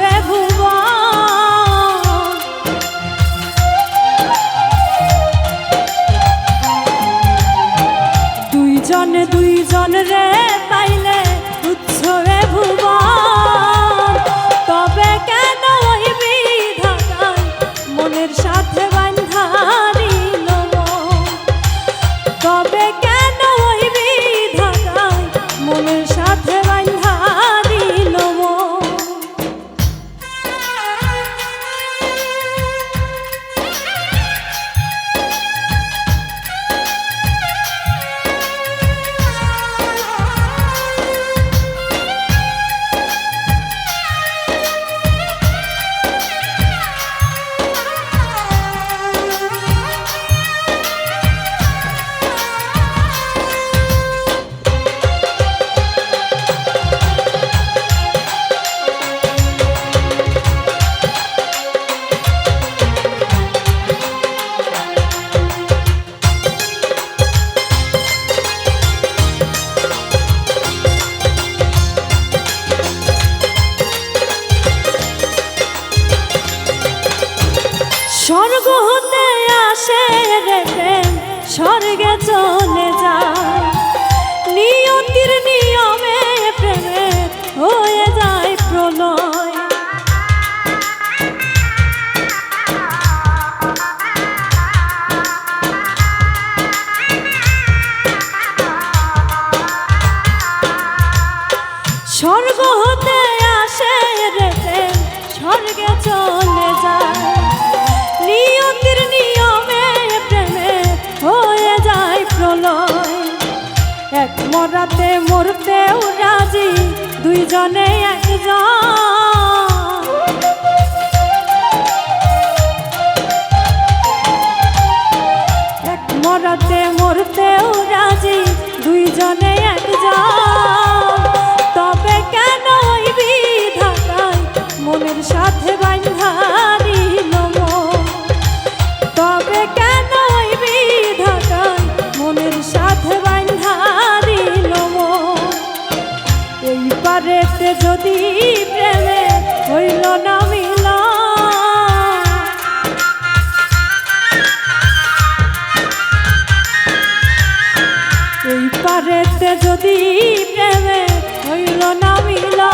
রে ভুব দুইজনে দুইজন রে। আসে রে প্রেম স্বর্গে চলে যায় নিয়তির নিয়মে প্রেমে হয়ে যায় প্রলয়। স্বর্গ হতে আসে রে স্বর্গে চলে যায়। মরাতে মরতেও রাজি দুইজনে একজন। এক মরাতে মরতেও রাজি দুইজনে এক আরে যদি প্রেমে হইল না মিলা